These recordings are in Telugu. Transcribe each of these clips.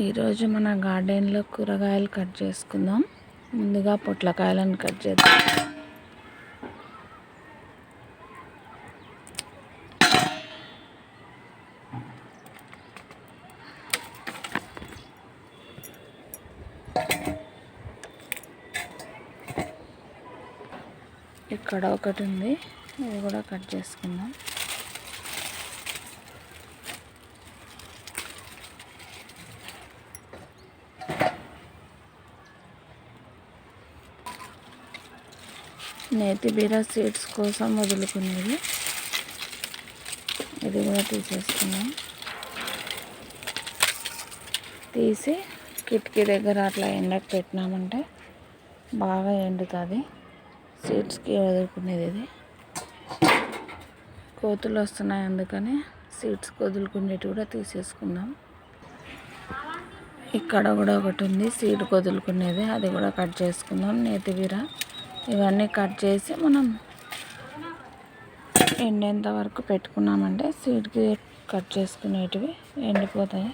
ఈరోజు మన గార్డెన్లో కూరగాయలు కట్ చేసుకుందాం. ముందుగా పొట్లకాయలను కట్ చేద్దాం. ఇక్కడ ఒకటి ఉంది. ఇది కూడా కట్ చేసుకుందాం. నేతి బీర సీడ్స్ కోసం వదులుకునేది ఇది కూడా తీసేసుకున్నాం తీసి కిటికీ దగ్గర అట్లా ఎండకు పెట్టినామంటే బాగా ఎండుతుంది. సీడ్స్కి వదులుకునేది ఇది. కోతులు వస్తున్నాయి అందుకని సీడ్స్ వదులుకునేటి కూడా తీసేసుకుందాం. ఇక్కడ కూడా ఒకటి ఉంది సీడ్ వదులుకునేది. అది కూడా కట్ చేసుకుందాం. నేతివీర ఇవన్నీ కట్ చేసి మనం ఎండేంత వరకు పెట్టుకున్నామంటే సీడ్కి కట్ చేసుకునేటివి ఎండిపోతాయి.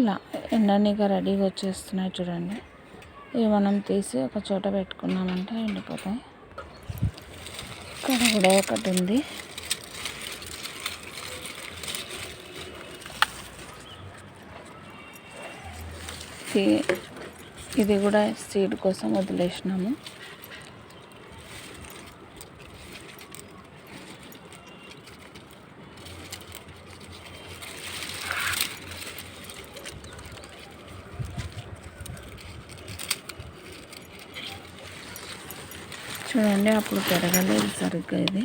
ఇలా ఎండనిగా రెడీగా వచ్చేస్తున్నాయి చూడండి. ఇవి మనం తీసి ఒక చోట పెట్టుకున్నామంటే ఎండిపోతాయి. ఇక్కడ కూడా ఒకటి ఉంది. ఇది కూడా సీడ్ కోసం వదిలేసినాము. చూడండి అప్పుడు పెరగలేదు సరిగ్గా ఇది.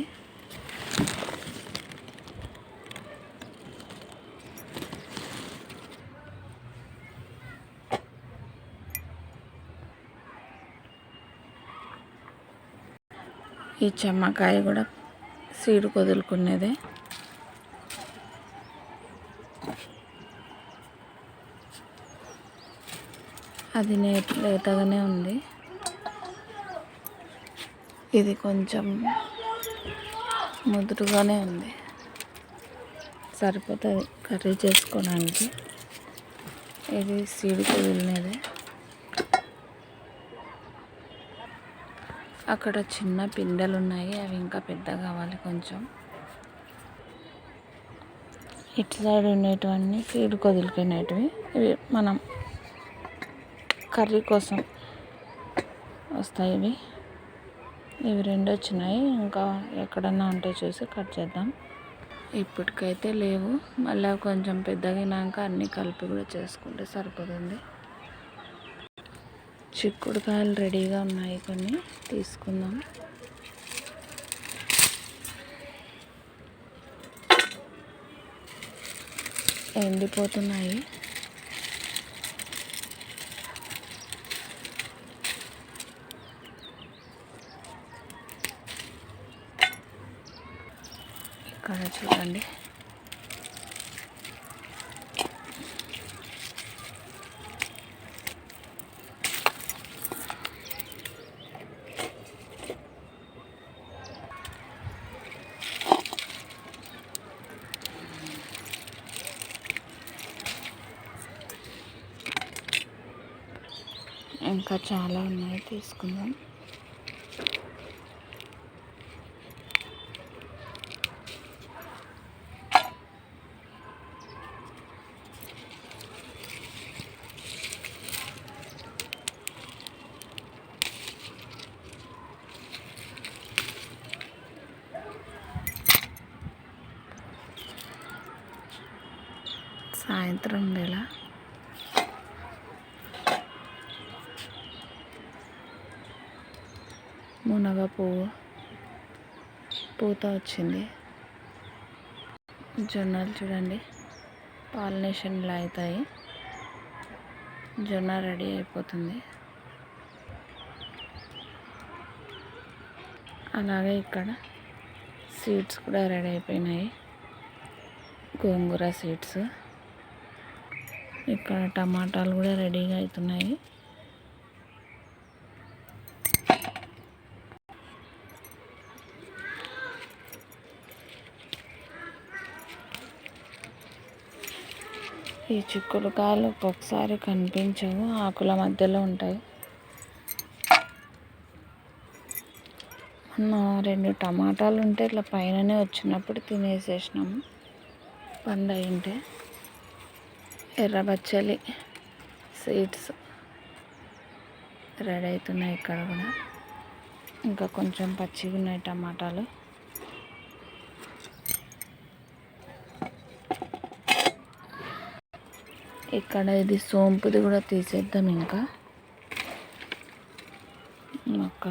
ఈ చెమ్మకాయ కూడా సీడు కొదులుకునేదే. అది నేటి లేతగానే ఉంది. ఇది కొంచెం ముదురుగానే ఉంది. సరిపోతుంది కర్రీ చేసుకోవడానికి. ఇది సీడు కుదిలినదే. అక్కడ చిన్న పిందెలు ఉన్నాయి అవి ఇంకా పెద్ద కావాలి కొంచెం. ఇటు సైడ్ ఉండేటివన్నీ సీడ్ వదిలిపోయినవి ఇవి మనం కర్రీ కోసం వస్తాయి ఇవి ఇవి రెండు వచ్చినాయి ఇంకా ఎక్కడన్నా ఉంటే చూసి కట్ చేద్దాం. ఇప్పటికైతే లేవు. మళ్ళీ కొంచెం పెద్దగినాక అన్నీ కలిపి కూడా చేసుకుంటే సరిపోతుంది. చిక్కుడుకాయలు రెడీగా ఉన్నాయి కొన్ని. తీసుకుందాం. ఎండిపోతున్నాయి. ఇక్కడ చూడండి. ఇంకా చాలా ఉన్నాయి తీసుకుందాం. సాయంత్రం వేళ మునగ పువ్వు పూత వచ్చింది. జొన్నలు చూడండి పాలినేషన్లు అవుతాయి. జొన్న రెడీ అయిపోతుంది. అలాగే ఇక్కడ సీడ్స్ కూడా రెడీ అయిపోయినాయి. గోంగూర సీడ్స్. ఇక్కడ టమాటాలు కూడా రెడీగా అవుతున్నాయి. ఈ చిక్కుడు కాయలు ఒక్కొక్కసారి కనిపించవు ఆకుల మధ్యలో ఉంటాయి. మొన్న రెండు టమాటాలు ఉంటే ఇట్లా పైననే వచ్చినప్పుడు తినేసేసినాము పండు అయింటే ఎర్ర బచ్చలి సీడ్స్ రెడీ అవుతున్నాయి ఇక్కడ కూడా. ఇంకా కొంచెం పచ్చిగా ఉన్నాయి టమాటాలు. ఇక్కడ ఇది సోంపుది కూడా తీసేద్దాం ఇంకా. మొక్క.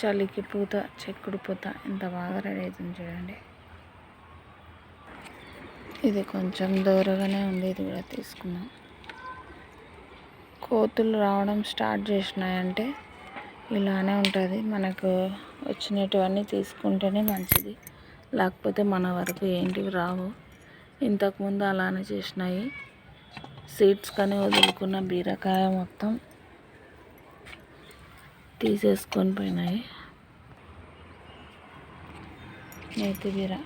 చలికి పూత చెక్కుడు పూత ఎంత బాగా రెడీ అవుతుంది చూడండి. ఇది కొంచెం దూరంగానే ఉంది ఇది కూడా తీసుకున్నాం కోతులు రావడం స్టార్ట్ చేసినాయంటే ఇలానే ఉంటుంది. మనకు వచ్చినటువన్నీ తీసుకుంటేనే మంచిది. లేకపోతే మన వరకు ఏంటివి రావు. ఇంతకుముందు అలానే చేసినాయి. సీడ్స్ కానీ వదులుకున్న బీరకాయ మొత్తం తీసేసుకొని పోయినాయి. నేతి బీర.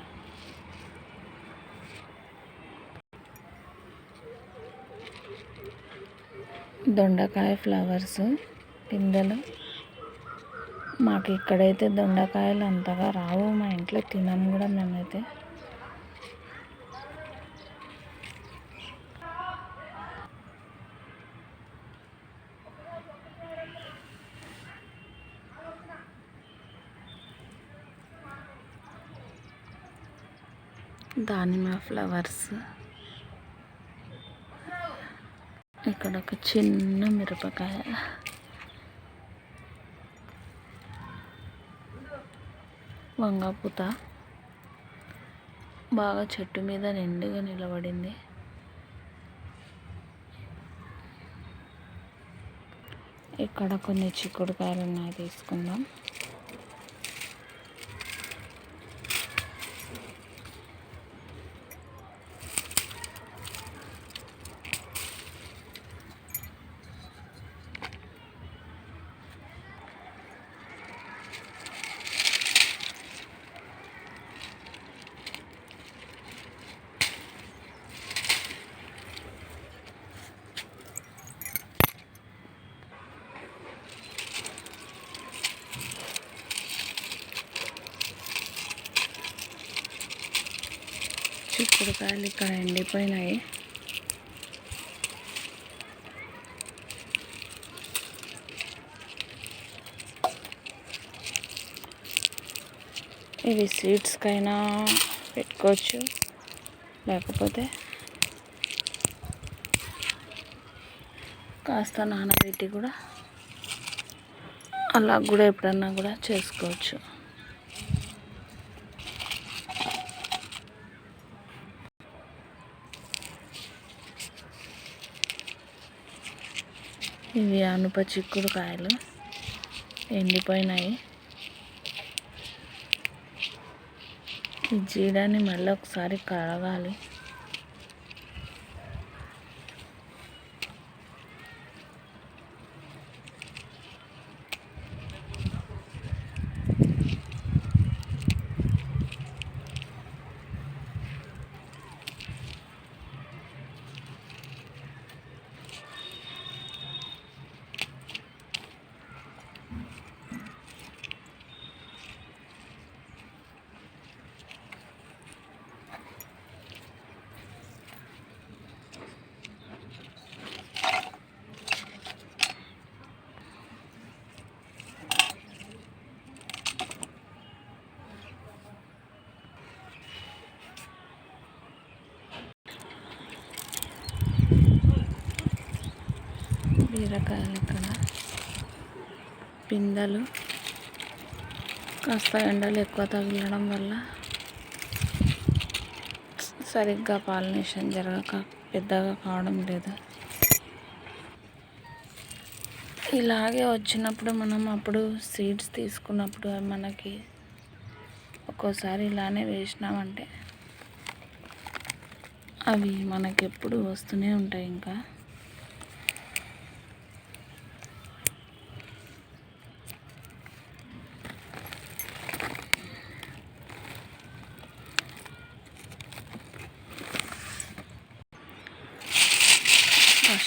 దొండకాయ ఫ్లవర్స్ పిందెలు. మాకు ఇక్కడైతే దొండకాయలు అంతగా రావు. మా ఇంట్లో తినము కూడా మేమైతే. దానిమ్మ ఫ్లవర్స్. ఇక్కడ ఒక చిన్న మిరపకాయ. వంగపూత బాగా చెట్టు మీద నిండుగా నిలబడింది. ఇక్కడ కొన్ని చిక్కుడుకాయలు ఉన్నాయి తీసుకుందాం. చిక్కుడుకాయలు ఇక్కడ ఎండిపోయినాయి. ఇవి స్వీట్స్కైనా పెట్టుకోవచ్చు. లేకపోతే కాస్త నానబెట్టి కూడా అలా కూడా ఎప్పుడన్నా కూడా చేసుకోవచ్చు. ఇవి అనుప చిక్కుడు కాయలు. ఎండిపోయినాయి. ఈ జీడాన్ని మళ్ళీ ఒకసారి కడగాలి. బీరకాయలు ఇక్కడ పిందెలు కాస్త ఎండలు ఎక్కువ తగిలడం వల్ల సరిగ్గా పాలినేషన్ జరగక పెద్దగా కావడం లేదు. ఇలాగే వచ్చినప్పుడు మనం అప్పుడు సీడ్స్ తీసుకున్నప్పుడు మనకి ఒక్కోసారి ఇలానే వేసినామంటే అవి మనకి ఎప్పుడు వస్తూనే ఉంటాయి ఇంకా.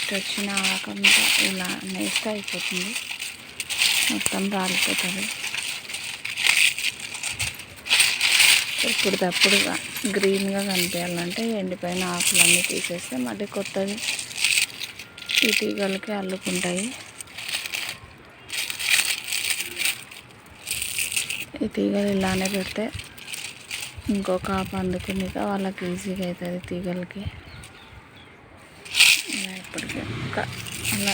నెక్స్ట్ వచ్చిన ఆకంతా ఇలా నెక్స్ట్ అయిపోతుంది. మొత్తం రాలిపోతుంది ఇప్పుడు తప్పుడుగా గ్రీన్గా కనిపించాలంటే ఎండిపోయిన ఆకులన్నీ తీసేస్తే మళ్ళీ కొత్తది ఈ తీగలకి అల్లుకుంటాయి. ఈ తీగలు ఇలానే పెడితే ఇంకొక ఆకు అందుకుని వాళ్ళకి ఈజీగా అవుతుంది తీగలకి. ఒక అలా.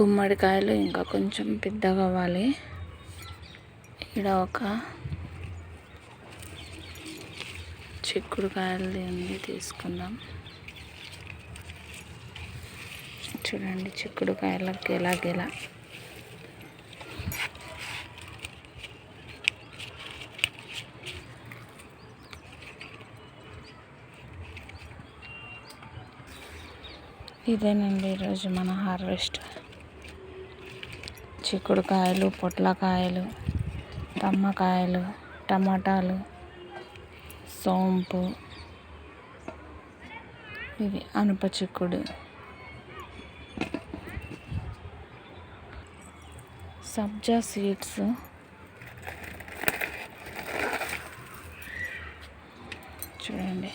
గుమ్మడికాయలు ఇంకా కొంచెం పెద్దగా అవ్వాలి. ఇక్కడ ఒక చిక్కుడుకాయలు ఉంది తీసుకుందాం. చూడండి చిక్కుడుకాయలకి ఎలాగెలా ఇదేనండి ఈరోజు మన హార్వెస్ట్. చిక్కుడుకాయలు పొట్లకాయలు. కమ్మకాయలు టమాటాలు సోంపు ఇవి అనుపచిక్కుడు. సబ్జా సీడ్స్. చూడండి.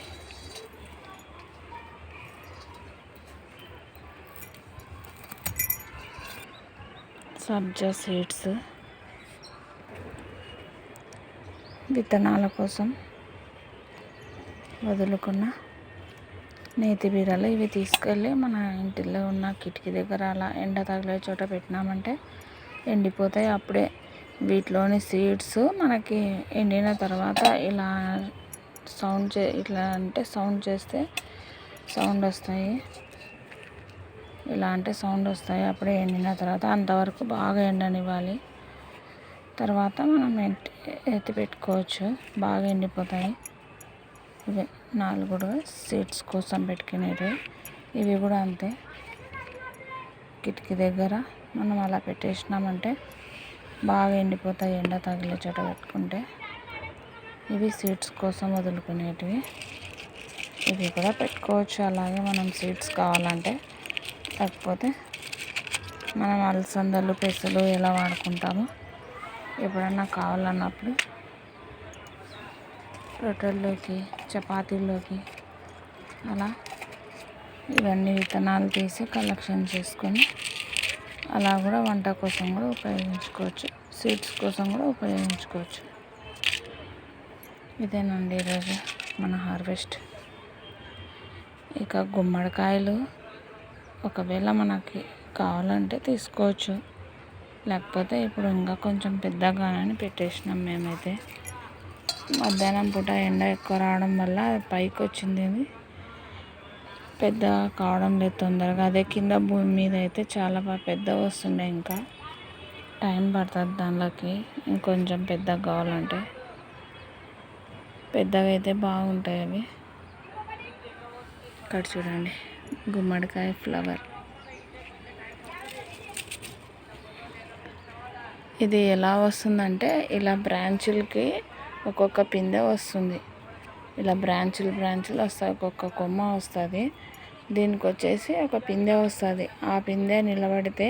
సబ్జా సీడ్స్. విత్తనాల కోసం వదులుకున్న నేతి బీరలు ఇవి తీసుకెళ్ళి మన ఇంటిలో ఉన్న కిటికీ దగ్గర అలా ఎండ తగిలే చోట పెట్టినామంటే ఎండిపోతాయి. అప్పుడే వీటిలోని సీడ్స్ మనకి ఎండిన తర్వాత ఇలా సౌండ్ చే ఇట్లా అంటే సౌండ్ చేస్తే సౌండ్ వస్తాయి. ఇలా అంటే సౌండ్ వస్తాయి. అప్పుడే ఎండిన తర్వాత అంతవరకు బాగా ఎండనివ్వాలి. తర్వాత మనం ఎత్తి ఎత్తి పెట్టుకోవచ్చు. బాగా ఎండిపోతాయి. ఇవి నాలుగు సీడ్స్ కోసం పెట్టుకునేవి ఇవి కూడా అంతే. కిటికీ దగ్గర మనం అలా పెట్టేసినామంటే బాగా ఎండిపోతాయి. ఎండ తగిలే చోట పెట్టుకుంటే ఇవి సీడ్స్ కోసం వదులుకునేటివి. ఇవి కూడా పెట్టుకోవచ్చు. అలాగే మనం సీడ్స్ కావాలంటే లేకపోతే మనం అలసందలు పెసలు ఎలా వాడుకుంటామో ఎప్పుడన్నా కావాలన్నప్పుడు రొట్టెల్లోకి చపాతీల్లోకి అలా ఇవన్నీ విత్తనాలు తీసి కలెక్షన్ చేసుకొని అలా కూడా వంట కోసం కూడా ఉపయోగించుకోవచ్చు సీడ్స్ కోసం కూడా ఉపయోగించుకోవచ్చు. ఇదేనండి ఈరోజు మన హార్వెస్ట్. ఇక గుమ్మడికాయలు ఒకవేళ మనకి కావాలంటే తీసుకోవచ్చు. లేకపోతే ఇప్పుడు ఇంకా కొంచెం పెద్దగానని పెట్టేసినాం మేమైతే. మధ్యాహ్నం పూట ఎండ ఎక్కువ రావడం వల్ల పైకి వచ్చింది ఇది. పెద్ద కావడం లేదు తొందరగా. అదే కింద భూమి మీద అయితే చాలా బాగా పెద్దగా వస్తుండే ఇంకా. టైం పడుతుంది దానిలోకి. ఇంకొంచెం పెద్దగా కావాలంటే. పెద్దగా అయితే బాగుంటాయి అవి. ఇక్కడ చూడండి. గుమ్మడికాయ ఫ్లవర్. ఇది ఎలా వస్తుందంటే ఇలా బ్రాంచులకి ఒక్కొక్క పిందె వస్తుంది. ఇలా బ్రాంచులు బ్రాంచులు వస్తాయి. ఒక్కొక్క కొమ్మ వస్తుంది. దీనికి వచ్చేసి ఒక పిందె వస్తుంది. ఆ పిందె నిలబడితే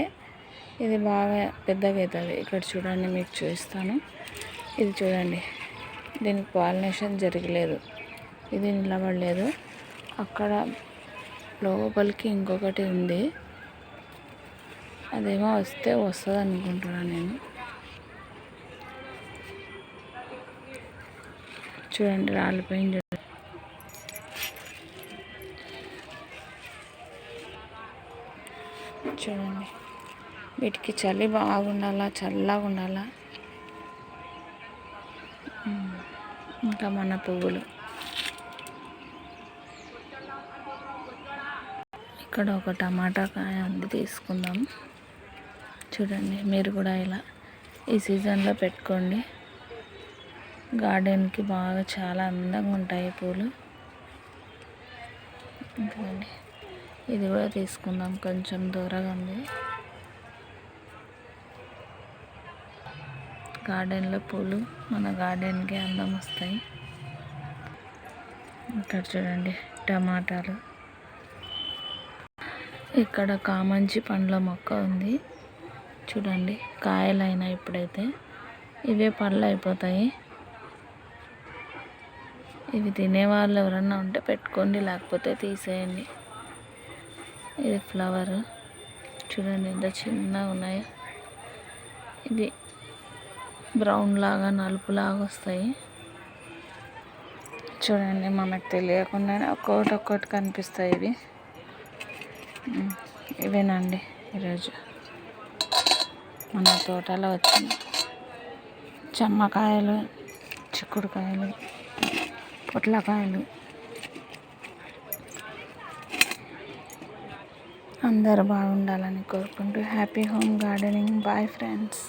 ఇది బాగా పెద్దగా అవుతుంది ఇక్కడ చూడండి మీకు చూపిస్తాను. ఇది చూడండి దీనికి పాలినేషన్ జరగలేదు. ఇది నిలబడలేదు. అక్కడ లోపలికి ఇంకొకటి ఉంది. అదేమో వస్తే వస్తుంది అనుకుంటున్నాను నేను. చూడండి రాలిపోయింది చూడండి. వీటికి చలి బాగుండాలా చల్లగా ఉండాలా? ఇంకా మన పువ్వులు. ఇక్కడ ఒక టమాటా కాయ ఉంది తీసుకుందాం. చూడండి మీరు కూడా ఇలా ఈ సీజన్లో పెట్టుకోండి. గార్డెన్కి బాగా చాలా అందంగా ఉంటాయి పూలు. ఇది కూడా తీసుకుందాం. కొంచెం దూరంగా ఉంది. గార్డెన్లో పూలు మన గార్డెన్కి అందం వస్తాయి. ఇక్కడ చూడండి టమాటాలు. ఇక్కడ కామంచి పండ్ల మొక్క ఉంది. చూడండి కాయలైనా ఇప్పుడైతే. ఇవే పళ్ళు అయిపోతాయి. ఇవి తినేవాళ్ళు ఎవరన్నా ఉంటే పెట్టుకోండి లేకపోతే తీసేయండి. ఇది ఫ్లవర్. చూడండి ఎంత చిన్నగా ఉన్నాయో. ఇది బ్రౌన్ లాగా నలుపు లాగా వస్తాయి. చూడండి మనకు తెలియకుండానే ఒక్కొక్కటి ఒక్కొక్కటి కనిపిస్తాయి ఇవి. ఇవేనండి ఈరోజు మన తోటలో వచ్చిన చెమ్మకాయలు చిక్కుడుకాయలు. పొట్లకాయలు. అందరూ బాగుండాలని కోరుకుంటూ happy home gardening. Bye friends.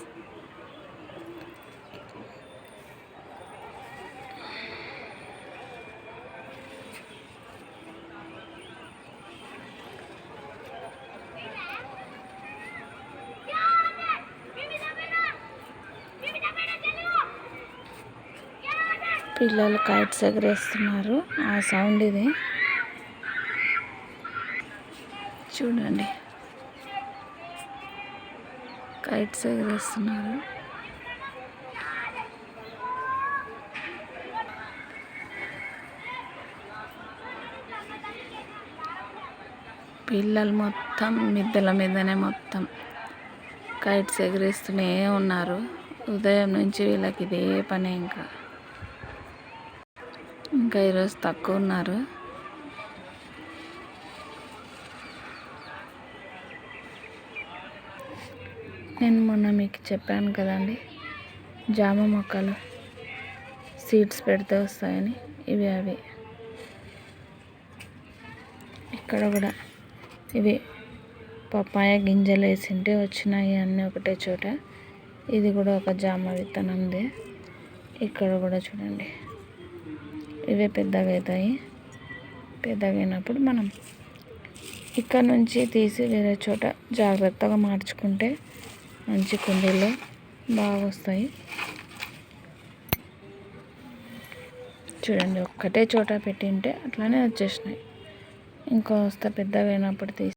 పిల్లలు కైట్స్ ఎగరేస్తున్నారు ఆ సౌండ్ ఇది. చూడండి. కైట్స్ ఎగరేస్తున్నారు పిల్లలు మొత్తం మిద్దెల మీదనే మొత్తం కైట్స్ ఎగరేస్తూనే ఉన్నారు. ఉదయం నుంచి వీళ్ళకి ఇదే పని ఇంకా. ఇంకా ఈరోజు తక్కువ ఉన్నారు. నేను మొన్న మీకు చెప్పాను కదండి జామ మొక్కలు సీడ్స్ పెడితే వస్తాయని. ఇవి అవి. ఇక్కడ కూడా ఇవి పప్పాయ గింజలు వేసింటే వచ్చినాయి అన్నీ ఒకటే చోట. ఇది కూడా ఒక జామ విత్తనందే. ఇక్కడ కూడా చూడండి. ఇవే పెద్దగా అవుతాయి పెద్దగైనప్పుడు మనం ఇక్కడ నుంచి తీసి వేరే చోట జాగ్రత్తగా మార్చుకుంటే మంచి కుండీలు బాగా వస్తాయి చూడండి ఒక్కటే చోట పెట్టింటే అట్లానే వచ్చేసినాయి. ఇంకో వస్తే పెద్దగా అయినప్పుడు తీసి